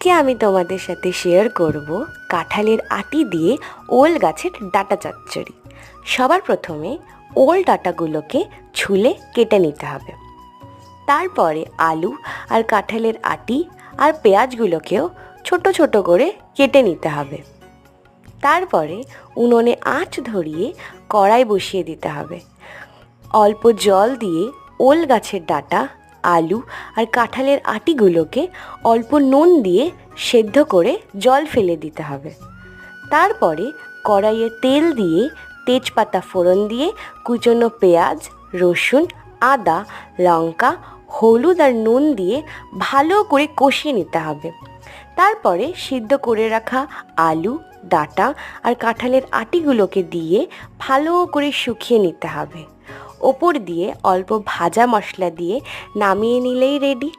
আজকে আমি তোমাদের সাথে শেয়ার করব। কাঁঠালের আটি দিয়ে ওল গাছের ডাটা চচ্চড়ি। সবার প্রথমে ওল ডাটাগুলোকে ছুলে কেটে নিতে হবে। তারপরে আলু আর কাঁঠালের আটি আর পেঁয়াজগুলোকেও ছোট ছোট করে কেটে নিতে হবে। তারপরে উনুনে আঁচ ধরিয়ে কড়াই বসিয়ে দিতে হবে। অল্প জল দিয়ে ওল গাছের ডাঁটা আলু আর কাঁঠালের আটিগুলোকে অল্প নুন দিয়ে সেদ্ধ করে জল ফেলে দিতে হবে। তারপরে কড়াইয়ে তেল দিয়ে তেজপাতা ফোড়ন দিয়ে কুচনো পেঁয়াজ, রসুন, আদা, লঙ্কা, হলুদ আর নুন দিয়ে ভালো করে কষিয়ে নিতে হবে। তারপরে সিদ্ধ করে রাখা আলু, ডাঁটা আর কাঁঠালের আটিগুলোকে দিয়ে ভালো করে শুকিয়ে নিতে হবে। ওপর দিয়ে অল্প ভাজা মশলা দিয়ে নামিয়ে নিলেই রেডি